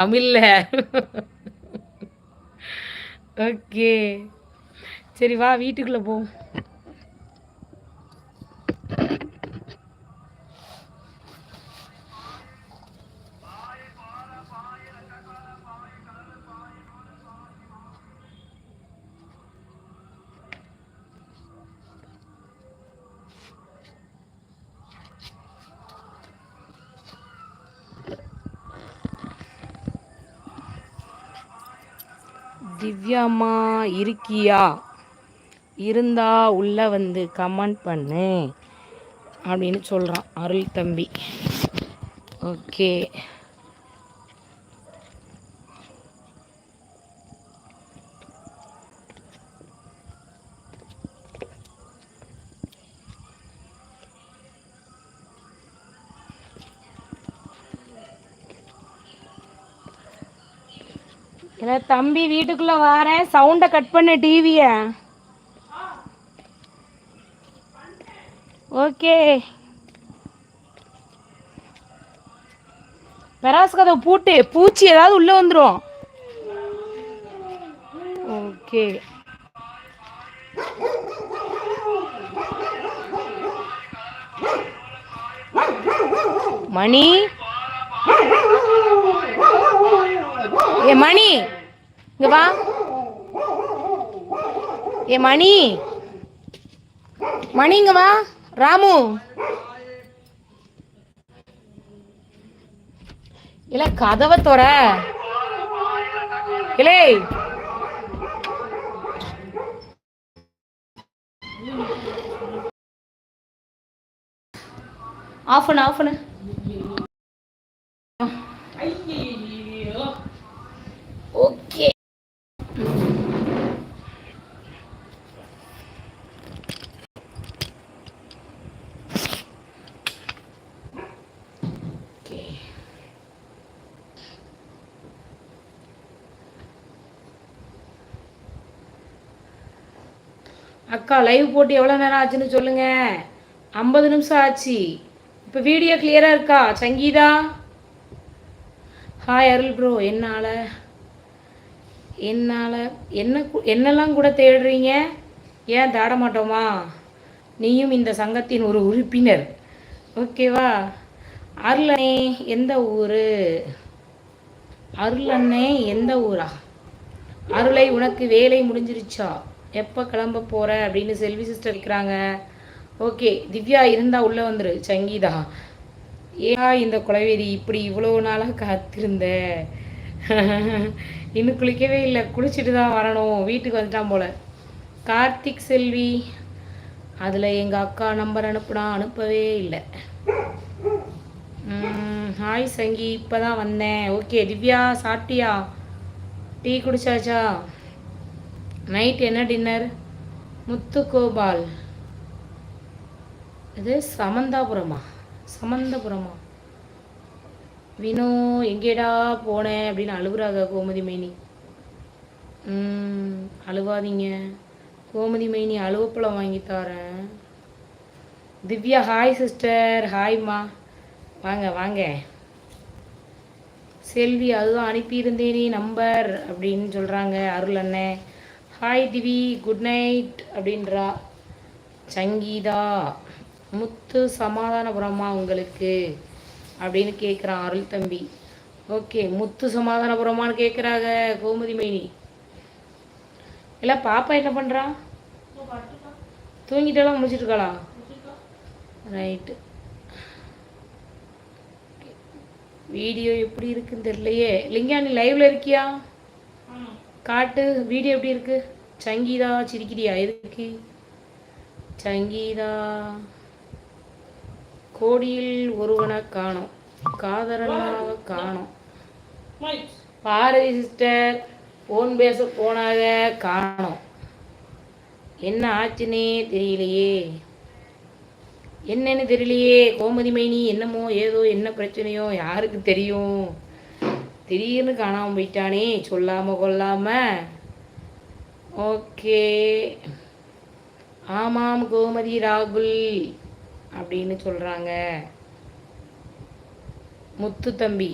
தமிழ்ல ஓகே சரி வா வீட்டுக்குள்ளே போ. திவ்யாம்மா இருக்கியா? இருந்தா உள்ள வந்து கமெண்ட் பண்ணு அப்படின்னு சொல்கிறான் அருள் தம்பி. ஓகே இல்லை தம்பி வீட்டுக்குள்ளே வரேன். சவுண்டை கட் பண்ண டிவியை. ஓகே. பெராஸ் கதவை பூட்டு. பூச்சி ஏதாவது உள்ள வந்துடும் ஓகே. மணி? ஏ மணி? இங்க வா. ஏ மணி. மணி இங்க வா. ராமு. இல்ல கதவை தொற. இலே. ஆஃப் பண்ணு ஆஃப் பண்ணு ஓகே அக்கா லைவ் போட்டு எவ்வளோ நேரம் ஆச்சுன்னு சொல்லுங்க. ஐம்பது நிமிஷம் ஆச்சு. இப்போ வீடியோ கிளியராக இருக்கா? சங்கீதா? ஹாய் அருள் ப்ரோ என்னால்? என்னால்? என்ன என்னெல்லாம் கூட தேடுறீங்க? ஏன் தேட மாட்டோமா? நீயும் இந்த சங்கத்தின் ஒரு உறுப்பினர். ஓகேவா அருளனே எந்த ஊர்? அருளண்ணே எந்த ஊரா? அருளை உனக்கு வேலை முடிஞ்சிருச்சா? எப்போ கிளம்ப போகிற அப்படின்னு செல்வி சிஸ்டர் இருக்கிறாங்க. ஓகே திவ்யா இருந்தால் உள்ளே வந்துரு சங்கீதா. ஏன் இந்த குலவேரி இப்படி இவ்வளோ நாளாக காத்திருந்த? இன்னும் குளிக்கவே இல்லை குளிச்சுட்டு தான் வரணும் வீட்டுக்கு வந்துட்டான் போல. கார்த்திக் செல்வி அதில் எங்கள் அக்கா நம்பர் அனுப்புனா அனுப்பவே இல்லை. ஹாய் சங்கி இப்போ தான் வந்தேன். ஓகே திவ்யா சாப்பிட்டியா? டீ குடிச்சாச்சா? நைட் என்ன டின்னர் முத்துகோபால். இது சமந்தாபுரமா? சமந்தபுரமா? வினோ எங்கேடா போனேன் அப்படின்னு அழுகுறாங்க கோமதி மேனி. ம், அழுவாதீங்க. கோமதி மைனி அழுவப்பழம் வாங்கி தரேன். திவ்யா ஹாய் சிஸ்டர் ஹாய்மா வாங்க வாங்க. செல்வி அதுதான் அனுப்பியிருந்தேனே நம்பர் அப்படின்னு சொல்கிறாங்க அருள் அண்ணன் ஹாய் திவி குட் நைட் அப்படின்றா. சங்கீதா முத்து சமாதானபுரமா உங்களுக்கு? அப்படின்னு கேட்குறான் அருள் தம்பி. ஓகே முத்து சமாதானபுரமான்னு கேட்குறாங்க கோமதி மேனி. இல்லை பாப்பா என்ன பண்ணுறா தூங்கிட்டெல்லாம் முடிச்சிட்டு இருக்காளா ரைட்டு வீடியோ எப்படி இருக்குன்னு தெரியலையே. லிங்கா நீ லைவ்ல இருக்கியா? காட்டு வீடியோ எப்படி இருக்கு? சங்கீதா சிரிக்கிறியா? எதுக்கு? சங்கீதா. கோடியில் ஒருவனை காணோம். காதலனாக காணோம். பாரதி சிஸ்டர் ஃபோன் பேச போனாக காணும். என்ன ஆச்சுன்னே தெரியலையே. என்னன்னு தெரியலையே. கோமதி மைனி என்னமோ ஏதோ என்ன பிரச்சனையோ யாருக்கு தெரியும்? திடீர்னு காணாமல் போயிட்டானே சொல்லாமல் கொல்லாமல் ஓகே. ஆமாம் கோமதி ராகுல் அப்படின்னு சொல்கிறாங்க முத்து தம்பி.